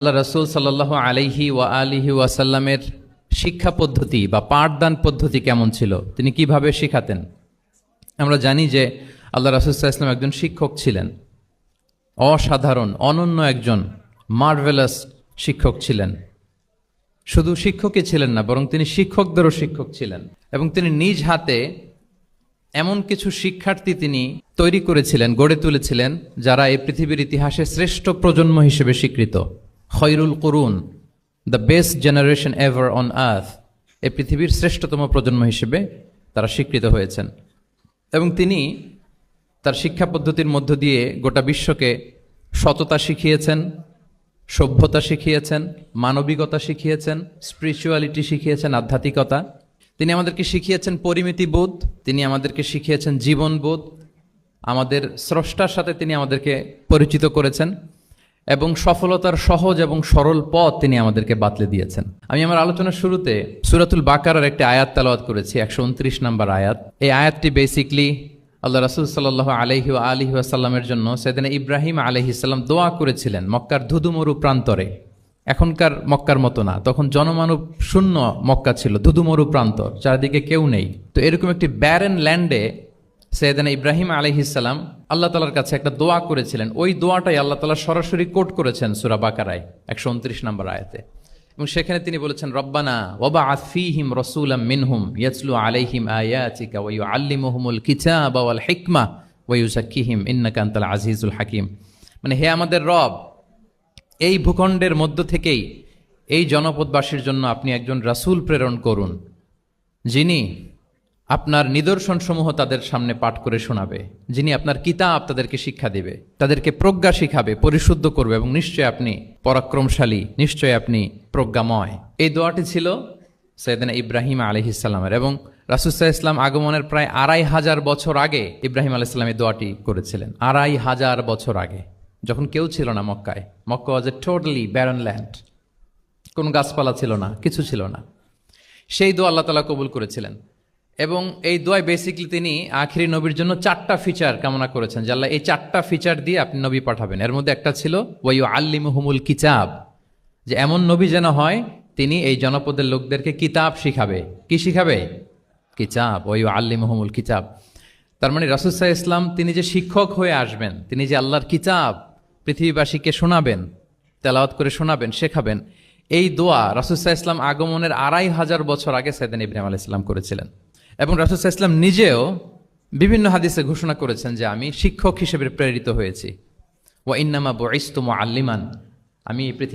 আল্লাহ রসুল সাল্লাহ আলাইহি ওয়া আলিহি ওয়াসাল্লামের শিক্ষা পদ্ধতি বা পাঠদান পদ্ধতি কেমন ছিল? তিনি কীভাবে শিখাতেন? আমরা জানি যে আল্লাহ রসুল ইসলাম একজন শিক্ষক ছিলেন। অসাধারণ, অনন্য একজন মার্ভেলাস শিক্ষক ছিলেন। শুধু শিক্ষকই ছিলেন না, বরং তিনি শিক্ষকদেরও শিক্ষক ছিলেন। এবং তিনি নিজ হাতে এমন কিছু শিক্ষার্থী তিনি তৈরি করেছিলেন, গড়ে তুলেছিলেন, যারা এই পৃথিবীর ইতিহাসে শ্রেষ্ঠ প্রজন্ম হিসেবে স্বীকৃত। খৈরুল করুন the best generation ever on earth এই পৃথিবীর শ্রেষ্ঠতম প্রজন্ম হিসেবে তারা স্বীকৃত হয়েছেন। এবং তিনি তার শিক্ষা পদ্ধতির মধ্য দিয়ে গোটা বিশ্বকে সততা শিখিয়েছেন, সভ্যতা শিখিয়েছেন, মানবিকতা শিখিয়েছেন স্পিরিচুয়ালিটি শিখিয়েছেন, আধ্যাত্মিকতা। তিনি আমাদেরকে শিখিয়েছেন পরিমিতিবোধ তিনি আমাদেরকে শিখিয়েছেন জীবনবোধ আমাদের স্রষ্টার সাথে তিনি আমাদেরকে পরিচিত করেছেন। এবং সফলতার সহজ এবং সরল পথ তিনি আমাদেরকে বাতলে দিয়েছেন। আমি আমার আলোচনার শুরুতে সুরাতুল বাকারার একটি আয়াত তালাওয়াত করেছি, একশো উনত্রিশ নম্বর আয়াত। এই আয়াতটি বেসিকলি আল্লাহ রাসুল সাল্লাহ আলহি আলহি আসাল্লামের জন্য সেদিন ইব্রাহিম আলহিসাল্লাম দোয়া করেছিলেন মক্কার ধুধুমরু প্রান্তরে। এখনকার মক্কার মতো না, তখন জনমানব শূন্য মক্কা ছিল, ধুধুমরু প্রান্তর, চারিদিকে কেউ নেই। তো এরকম একটি ব্যারেন ল্যান্ডে সৈয়দানা ইব্রাহিম আলহিসাল্লাম আল্লাহ তালার কাছে একটা দোয়া করেছিলেন। ওই দোয়াটাই আল্লাহ তালা সরাসরি কোট করেছেন সুরা বাকারায়, একশো উনত্রিশ নম্বর আয়াতে। এবং সেখানে তিনি বলেছেন, রব্বানা ওবা আফিহিম রসুলাম মিনহুম ইয়াসলু আলাইহিম আয়াতিকা ওয়ু আল্লিমুহুমুল কিতাব ওয়াল হিকমা ওয়ু জাক্কিহিম ইন্নাকা আনতাল আজিজুল হাকিম। মানে হে আমাদের রব, এই ভূখণ্ডের মধ্য থেকেই এই জনপদবাসীর জন্য আপনি একজন রাসূল প্রেরণ করুন, যিনি আপনার নিদর্শনসমূহ তাদের সামনে পাঠ করে শোনাবে, যিনি আপনার কিতাব তাদেরকে শিক্ষা দেবে, তাদেরকে প্রজ্ঞা শিখাবে, পরিশুদ্ধ করবে এবং নিশ্চয় আপনি পরাক্রমশালী, নিশ্চয় আপনি প্রজ্ঞাময়। এই দোয়াটি ছিল সৈয়দিনা ইব্রাহিম আলহিসাল্লামের এবং রাসুসাহ ইসলাম আগমনের প্রায় আড়াই হাজার বছর আগে ইব্রাহিম আলাইসাল্লাম এই দোয়াটি করেছিলেন। আড়াই হাজার বছর আগে, যখন কেউ ছিল না মক্কায়। Mecca was a totally barren land কোনো গাছপালা ছিল না, কিছু ছিল না। সেই দোয়া আল্লাহ তালা কবুল করেছিলেন। এবং এই দোয়ায় বেসিকলি তিনি আখিরি নবীর জন্য চারটা ফিচার কামনা করেছেন। যে আল্লাহ এই চারটা ফিচার দিয়ে আপনি নবী পাঠাবেন। এর মধ্যে একটা ছিল ওয়াইউ আল্লিমুহুমুল কিতাব যে এমন নবী যেন হয়, তিনি এই জনপদের লোকদেরকে কিতাব শিখাবে। কি শিখাবে? কিতাব ওয়াইউ আল্লিমুহুমুল কিতাব তার মানে রাসুসাহ ইসলাম তিনি যে শিক্ষক হয়ে আসবেন, তিনি যে আল্লাহর কিতাব পৃথিবীবাসীকে শোনাবেন, তেলাওয়াত করে শোনাবেন, শেখাবেন, এই দোয়া রাসুসাহ ইসলাম আগমনের আড়াই হাজার বছর আগে সাইদান ইব্রাহিম আলাহ ইসলাম করেছিলেন। এবং রাসুল ইসলাম নিজেও বিভিন্ন হাদিসে ঘোষণা করেছেন যে আমি শিক্ষক হিসেবে প্রেরিত হয়েছি। ওয়া ইন্নামা বইস্তুম আল্লিমান আমি পৃথিবী